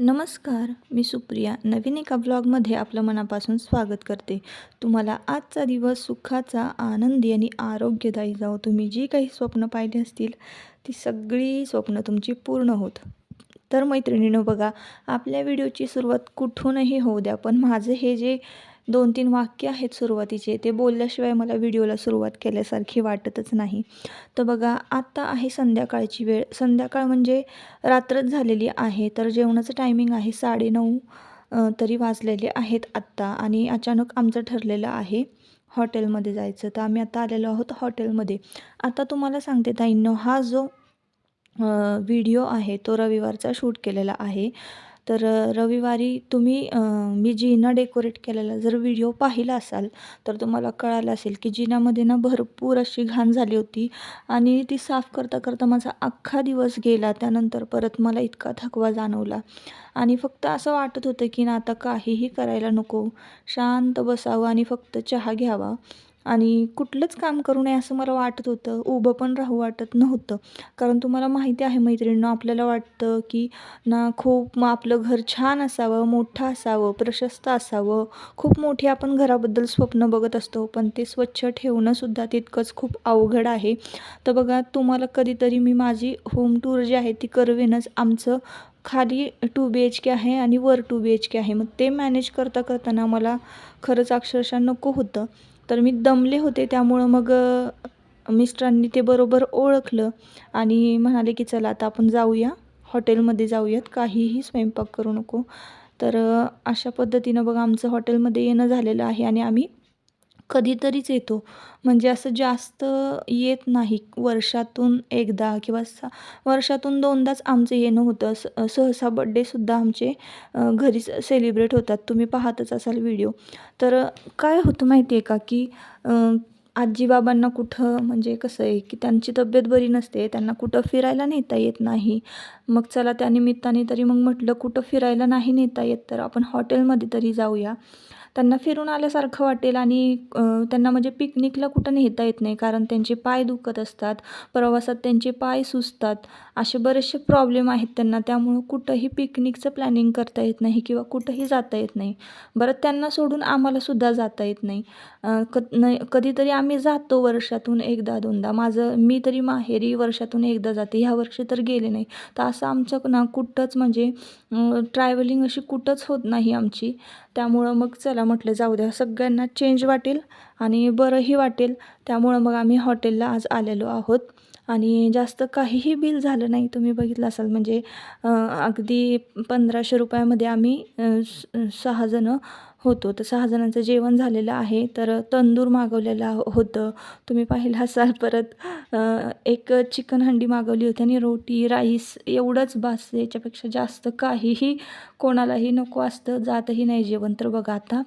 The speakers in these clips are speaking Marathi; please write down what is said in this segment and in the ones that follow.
नमस्कार मी सुप्रिया. नवीन एका ब्लॉगमध्ये आपलं मनापासून स्वागत करते. तुम्हाला आजचा दिवस सुखाचा आनंदी आणि आरोग्यदायी जाऊ तुम्ही जी काही स्वप्न पाहिली असतील ती सगळी स्वप्न तुमची पूर्ण होत. तर मैत्रिणीनं बघा आपल्या व्हिडिओची सुरुवात कुठूनही होऊ द्या पण माझं हे जे दोन तीन वाक्य आहेत सुरुवातीचे. ते बोलल्याशिवाय मला व्हिडिओला सुरुवात केल्यासारखी वाटतच नाही. तर बघा आत्ता आहे संध्याकाळची वेळ. संध्याकाळ म्हणजे रात्रच झालेली आहे. तर जेवणाचं टायमिंग आहे साडेनऊ तरी वाजलेले आहेत आत्ता. आणि अचानक आमचं ठरलेलं आहे हॉटेलमध्ये जायचं. तर आम्ही आता आलेलो आहोत हॉटेलमध्ये. आता तुम्हाला सांगते ताईंनो हा जो व्हिडिओ आहे तो रविवारचा शूट केलेला आहे. तर रविवारी तुम्ही मी जिना डेकोरेट केलेला जर व्हिडिओ पाहिला असाल तर तुम्हाला कळालं असेल की जिन्यामध्ये ना भरपूर अशी घाण झाली होती आणि ती साफ करता करता माझा अख्खा दिवस गेला. त्यानंतर परत मला इतका थकवा जाणवला आणि फक्त असं वाटत होतं की ना आता काहीही करायला नको. शांत बसावं आणि फक्त चहा घ्यावा. आणि कुठलंच काम करू नये असं मला वाटत होतं. उभं पण राहू वाटत नव्हतं. कारण तुम्हाला माहिती आहे मैत्रिणींना आपल्याला वाटतं की ना खूप मग आपलं घर छान असावं मोठं असावं प्रशस्त असावं. खूप मोठी आपण घराबद्दल स्वप्न बघत असतो पण ते स्वच्छ ठेवणंसुद्धा तितकंच खूप अवघड आहे. तर बघा तुम्हाला कधीतरी मी माझी होम टूर जी आहे ती करवेनच. आमचं खाली टू बी एच के आहे आणि वर टू बी एच के आहे. मग ते मॅनेज करता करताना मला खरंच अक्षरशः नको होतं. तर मी दमले होते. त्यामुळं मग मिस्टरांनी ते बरोबर ओळखलं आणि म्हणाले की चला आता आपण जाऊया. हॉटेलमध्ये जाऊयात. काहीही स्वयंपाक करू नको. तर अशा पद्धतीनं बघा आमचं हॉटेलमध्ये येणं झालेलं आहे आणि आम्ही कधीतरीच येतो. म्हणजे असं जास्त येत नाही. वर्षातून एकदा किंवा सा वर्षातून दोनदाच आमचं येणं होतं. स सहसा बड्डेसुद्धा आमचे घरीच सेलिब्रेट होतात. तुम्ही पाहतच असाल व्हिडिओ तर काय होतं माहिती आहे का की आजीबाबांना कुठं म्हणजे कसं आहे की त्यांची तब्येत बरी नसते त्यांना कुठं फिरायला नेता येत नाही. मग चला त्या निमित्ताने तरी मग म्हटलं कुठं फिरायला नाही नेता येत तर आपण हॉटेलमध्ये तरी जाऊया. त्यांना फिरून आल्यासारखं वाटेल आणि त्यांना म्हणजे पिकनिकला कुठं नेता येत नाही कारण त्यांचे पाय दुखत असतात प्रवासात त्यांचे पाय सुजतात. असे बरेचसे प्रॉब्लेम आहेत त्यांना त्यामुळं कुठंही पिकनिकचं प्लॅनिंग करता येत नाही किंवा कुठंही जाता येत नाही. बरं त्यांना सोडून आम्हालासुद्धा जाता येत नाही. क नाही कधीतरी आम्ही जातो वर्षातून एकदा दोनदा. माझं मी तरी माहेरी वर्षातून एकदा जाते. ह्या वर्षी तर गेले नाही. तर असं आमचं ना कुठंच म्हणजे ट्रॅव्हलिंग अशी कुठंच होत नाही आमची. त्यामुळं मग चला म्हटलं जाऊ द्या. सगळ्यांना चेंज वाटेल आणि बरंही वाटेल. त्यामुळं मग आम्ही हॉटेलला आज आलेलो आहोत. आणि जास्त काहीही बिल झालं नाही तुम्ही बघितलं असाल. म्हणजे अगदी पंधराशे रुपयामध्ये आम्ही सहाजणं होतो. तर सहा जणांचं जेवण झालेलं आहे. तर तंदूर मागवलेलं हो-, होतं. तुम्ही पाहिलं असाल परत एक चिकन हंडी मागवली होती आणि रोटी राईस एवढंच बास. याच्यापेक्षा जास्त काहीही कोणालाही नको असतं. जातही नाही जेवण. तर बघा आता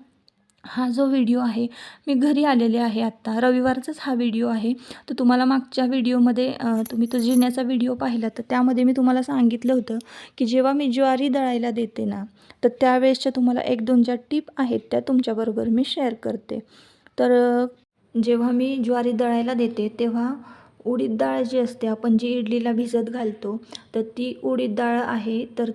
हा जो व्हिडिओ आहे मी घरी आलेले आहे आत्ता. रविवारचाच हा व्हिडिओ आहे. तर तुम्हाला मागच्या व्हिडिओमध्ये तुम्ही तो जिन्याचा व्हिडिओ पाहिला तर त्यामध्ये मी तुम्हाला सांगितलं होतं की जेव्हा मी ज्वारी दळायला देते ना तर त्यावेळेसच्या तुम्हाला एक दोन ज्या टिप आहेत त्या तुमच्याबरोबर मी शेअर करते. तर जेव्हा मी ज्वारी दळायला देते तेव्हा उडीद डाळ जी असते आपण जी इडलीला भिजत घालतो तर ती उडीद डाळ आहे तर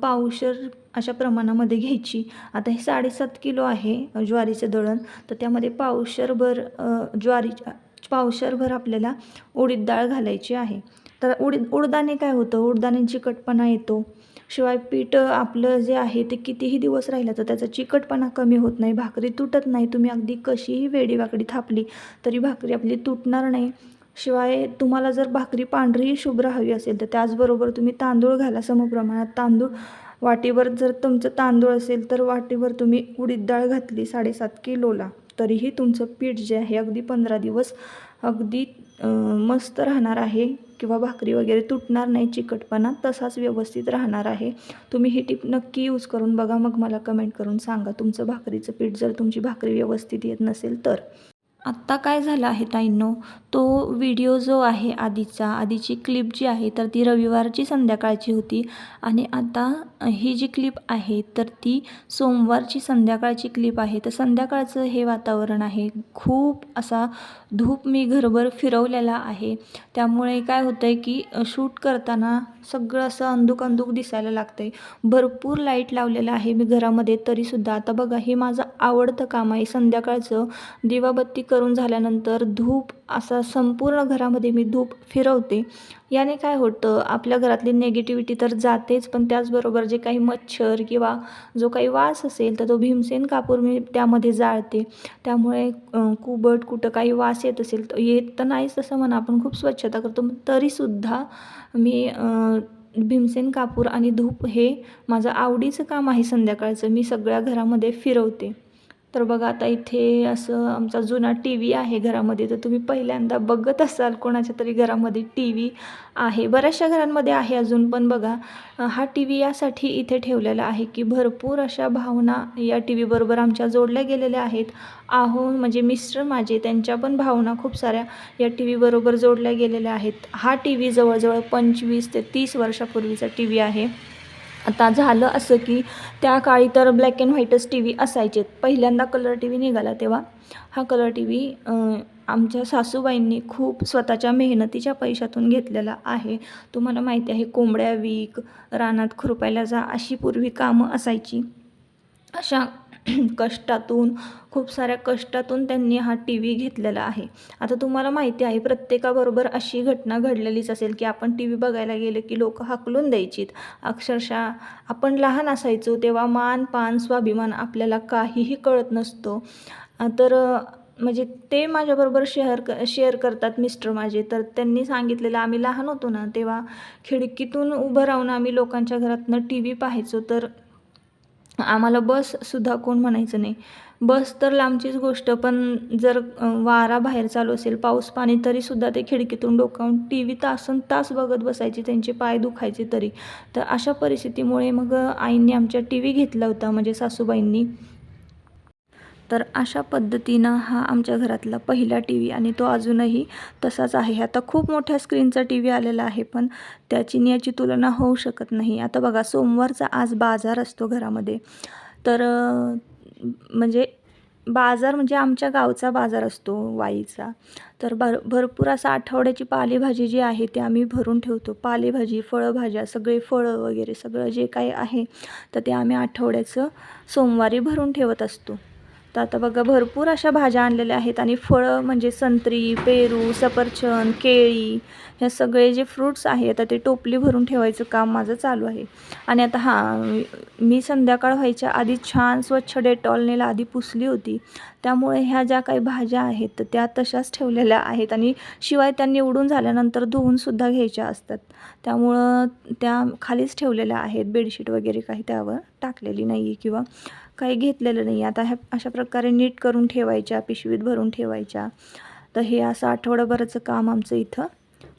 पावशर अशा प्रमाणामध्ये घ्यायची. आता हे साडेसात किलो आहे ज्वारीचं दळण. तर त्यामध्ये पावशरभर ज्वारी पावशरभर आपल्याला उडीद डाळ घालायची आहे. तर उडीद उडदाने काय होतं? उडदाने चिकटपणा येतो. शिवाय पीठ आपलं जे आहे ते कितीही दिवस राहिलं तर त्याचा चिकटपणा कमी होत नाही भाकरी तुटत नाही. तुम्ही अगदी कशीही वेडीवाकडी थापली तरी भाकरी आपली तुटणार नाही. शिवाय तुम्हाला जर भाकरी पांढरी शुभ्र हवी असेल तर त्याचबरोबर तुम्ही तांदूळ घाला. समप्रमाणात तांदूळ वाटीभर जर तुमचं तांदूळ असेल तर वाटीभर तुम्ही उडीद डाळ घातली साडेसात किलोला. तरीही तुमचं पीठ जे आहे अगदी पंधरा दिवस अगदी मस्त राहणार आहे किंवा भाकरी वगैरे तुटणार नाही चिकटपणा तसाच व्यवस्थित राहणार आहे. तुम्ही ही टीप नक्की यूज करून बघा. मग मला कमेंट करून सांगा तुमचं भाकरीचं पीठ जर तुमची भाकरी व्यवस्थित येत नसेल तर. आत्ता काय झालं आहे ताईंनो? तो व्हिडिओ जो आहे आधीचा आधीची क्लिप जी आहे तर ती रविवारची संध्याकाळची होती. आणि आता ही जी क्लिप आहे तर ती सोमवारची संध्याकाळची क्लिप आहे. तर संध्याकाळचं हे वातावरण आहे. खूप असा धूप मी घरभर फिरवलेला आहे. त्यामुळे काय होतं आहे की शूट करताना सगळं असं अंधुक अंधुक दिसायला लागतं आहे भरपूर लाइट लावलेलं आहे मी घरामध्ये तरीसुद्धा. आता बघा हे माझं आवडतं काम आहे. संध्याकाळचं दिवाबत्ती करून झाल्यानंतर धूप असा संपूर्ण घरामध्ये मी धूप फिरवते. याने काय होतं आपल्या घरातली नेगेटिव्हिटी तर जातेच पण त्याचबरोबर जे काही मच्छर किंवा जो काही वास असेल तर तो भीमसेन कापूर मी त्यामध्ये जाळते. त्यामुळे कुबट कुठं काही वास येत असेल तर येत तर नाहीच तसं म्हणा आपण खूप स्वच्छता करतो. तरीसुद्धा मी भीमसेन कापूर आणि धूप हे माझं आवडीचं काम आहे संध्याकाळचं. मी सगळ्या घरामध्ये फिरवते. तर बघा आता इथे असं आमचा जुना टी व्ही आहे घरामध्ये. तर तुम्ही पहिल्यांदा बघत असाल कोणाच्या तरी घरामध्ये टी व्ही आहे. बऱ्याचशा घरांमध्ये आहे अजून पण बघा हा टी व्ही यासाठी इथे ठेवलेला आहे की भरपूर अशा भावना या टी व्हीबरोबर आमच्या जोडल्या गेलेल्या आहेत. आहो म्हणजे मिस्टर माझे त्यांच्या पण भावना खूप साऱ्या या टी व्हीबरोबर जोडल्या गेलेल्या आहेत. हा टी व्ही जवळजवळ पंचवीस ते तीस वर्षापूर्वीचा टी व्ही आहे. आता झालं असं की त्या काळी तर ब्लॅक अँड व्हाईटच टी व्ही असायचे. पहिल्यांदा कलर टी व्ही निघाला तेव्हा. हा कलर टी व्ही आमच्या सासूबाईंनी खूप स्वतःच्या मेहनतीच्या पैशातून घेतलेला आहे. तुम्हाला माहिती आहे कोंबड्या वीक रानात खुरपायला जा अशी पूर्वी कामं असायची. अशा कष्टातून खूप साऱ्या कष्टातून त्यांनी हा टी व्ही घेतलेला आहे. आता तुम्हाला माहिती आहे प्रत्येकाबरोबर अशी घटना घडलेलीच असेल की आपण टी व्ही बघायला गेले की लोक हाकलून द्यायचीत. अक्षरशः आपण लहान असायचो तेव्हा मान पान स्वाभिमान आपल्याला काहीही कळत नसतो. तर म्हणजे ते माझ्याबरोबर शेअर क शेअर करतात मिस्टर माझे. तर त्यांनी सांगितलेलं आम्ही लहान होतो ना तेव्हा खिडकीतून उभं राहून आम्ही लोकांच्या घरातनं टी व्ही पाहायचो. तर आम्हाला बससुद्धा कोण म्हणायचं नाही. बस तर लांबचीच गोष्ट पण जर वारा बाहेर चालू असेल पाऊस पाणी तरीसुद्धा ते खिडकीतून डोकावून टी व्ही तासन तास बघत बसायची त्यांचे पाय दुखायचे तरी. तर अशा परिस्थितीमुळे मग आईंनी आमच्या टी व्ही घेतला होता म्हणजे सासूबाईंनी. तर अशा पद्धतीनं हा आमच्या घरातला पहिला टी व्ही आणि तो अजूनही तसाच आहे. आता खूप मोठ्या स्क्रीनचा टी व्ही आलेला आहे पण त्याची याची तुलना होऊ शकत नाही. आता बघा सोमवारचा आज बाजार असतो घरामध्ये. तर म्हणजे बाजार म्हणजे आमच्या गावचा बाजार असतो वाईचा. तर भर भरपूर असा आठवड्याची पालेभाजी जी आहे ती आम्ही भरून ठेवतो. पालेभाजी फळभाज्या सगळे फळं वगैरे सगळं जे काही आहे तर ते आम्ही आठवड्याचं सोमवारी भरून ठेवत असतो. तर आता बघा भरपूर अशा भाज्या आणलेल्या आहेत आणि फळं म्हणजे संत्री पेरू सफरचंद केळी ह्या सगळे जे फ्रूट्स आहे आता ते टोपली भरून ठेवायचं काम माझं चालू आहे. आणि आता हां मी संध्याकाळ व्हायच्या आधी छान स्वच्छ डेटॉलनेला आधी पुसली होती. त्यामुळे ह्या ज्या काही भाज्या आहेत तर त्या तशाच ठेवलेल्या आहेत आणि शिवाय त्या निवडून झाल्यानंतर धुवूनसुद्धा घ्यायच्या असतात. त्यामुळं त्या खालीच ठेवलेल्या आहेत बेडशीट वगैरे काही त्यावर टाकलेली नाही आहे किंवा काही घेतलेलं नाही. आता ह्या अशा प्रकारे नीट करून ठेवायच्या पिशवीत भरून ठेवायच्या. तर हे असं आठवडाभराचं काम आमचं इथं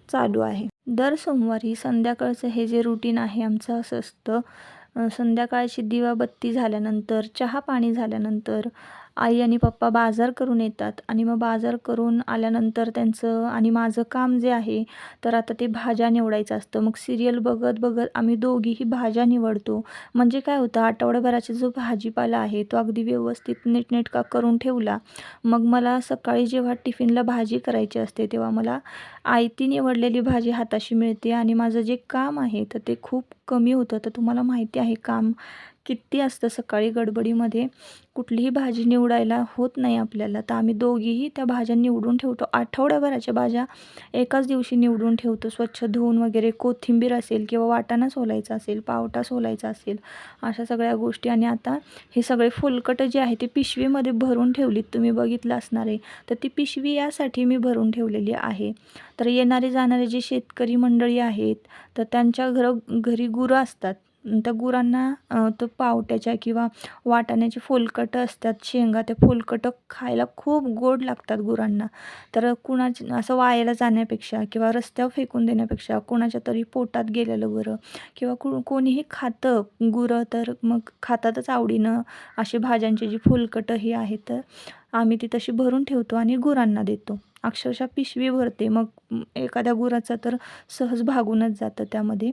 चालू आहे. दर सोमवारी संध्याकाळचं हे जे रुटीन आहे आमचं असं असतं. संध्याकाळची दिवाबत्ती झाल्यानंतर चहा पाणी झाल्यानंतर आई आणि पप्पा बाजार करून येतात. आणि मग बाजार करून आल्यानंतर त्यांचं आणि माझं काम जे आहे तर आता ते भाज्या निवडायचं असतं. मग सिरियल बघत बघत आम्ही दोघीही भाज्या निवडतो. म्हणजे काय होतं आठवड्याभराचा जो भाजीपाला आहे तो अगदी व्यवस्थित नीटनेटका करून ठेवला. मग मला सकाळी जेव्हा टिफिनला भाजी करायची असते तेव्हा मला आयती निवडलेली भाजी हाताशी मिळते. आणि माझं जे काम आहे तर ते खूप कमी होतं. तर तुम्हाला माहिती आहे काम किती असतं सकाळी गडबडीमध्ये? कुठलीही भाजी निवडायला होत नाही आपल्याला. तर आम्ही दोघीही त्या भाज्या निवडून ठेवतो. आठवड्याभराच्या भाज्या एकाच दिवशी निवडून ठेवतो. स्वच्छ धुवून वगैरे कोथिंबीर असेल किंवा वाटाणा सोलायचा असेल पावटा सोलायचा असेल अशा सगळ्या गोष्टी. आणि आता हे सगळे फुलकटं जे आहे ते पिशवीमध्ये भरून ठेवलीत. तुम्ही बघितलं असणार आहे. तर ती पिशवी यासाठी मी भरून ठेवलेली आहे. तर येणारे जाणारे जे शेतकरी मंडळी आहेत तर त्यांच्या घर घरी गुरं असतात. त्या गुरांना तो पावट्याच्या किंवा वाटाण्याची फुलकटं असतात शेंगा त्या फुलकटं खायला खूप गोड लागतात गुरांना. तर कुणाची असं वायाला जाण्यापेक्षा किंवा रस्त्यावर फेकून देण्यापेक्षा कोणाच्या तरी पोटात गेलेलं बरं किंवा को कोणीही खातं गुरं तर मग खातातच आवडीनं अशी भाज्यांची जी फुलकटं ही आहेत तर आम्ही ती तशी भरून ठेवतो आणि गुरांना देतो. अक्षरशः पिशवी भरते मग एखाद्या गुराचा तर सहज भागूनच जातं त्यामध्ये.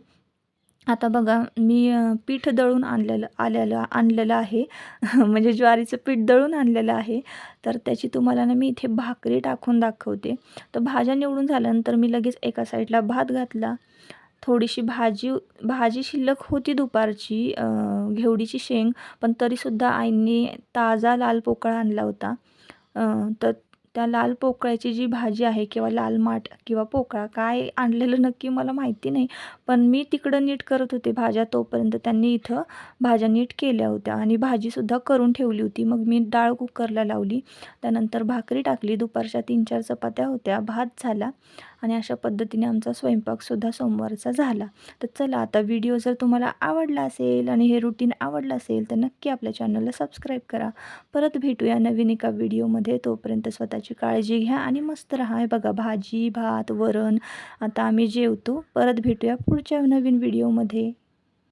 आता बघा मी पीठ दळून आणलेलं आलेलं आणलेलं आहे. म्हणजे ज्वारीचं पीठ दळून आणलेलं आहे. तर त्याची तुम्हाला ना मी इथे भाकरी टाकून दाखवते. तर भाज्या निवडून झाल्यानंतर मी लगेच एका साईडला भात घातला. थोडीशी भाजी भाजी शिल्लक होती दुपारची घेवडीची शेंग पण तरीसुद्धा आईंनी ताजा लाल पोकळा आणला होता. तर त्या लाल पोकळ्याची जी भाजी आहे किंवा लाल माठ किंवा पोकळा काय आणलेलं नक्की मला माहिती नाही. पण मी तिकडं नीट करत होते भाज्या तोपर्यंत त्यांनी इथं भाज्या नीट केल्या होत्या आणि भाजीसुद्धा करून ठेवली होती. मग मी डाळ कुकरला लावली त्यानंतर भाकरी टाकली. दुपारच्या तीन चार चपात्या होत्या भात झाला. आणि अशा पद्धतीने आमचा स्वयंपाकसुद्धा सोमवारचा झाला. तर चला आता व्हिडिओ जर तुम्हाला आवडला असेल आणि हे रुटीन आवडलं असेल तर नक्की आपल्या चॅनलला सबस्क्राईब करा. परत भेटूया नवीन एका व्हिडिओमध्ये तोपर्यंत स्वतःची काळजी घ्या आणि मस्त राहा. हे बघा भाजी भात वरण. आता आम्ही जेवतो. परत भेटूया पुढच्या नवीन व्हिडिओमध्ये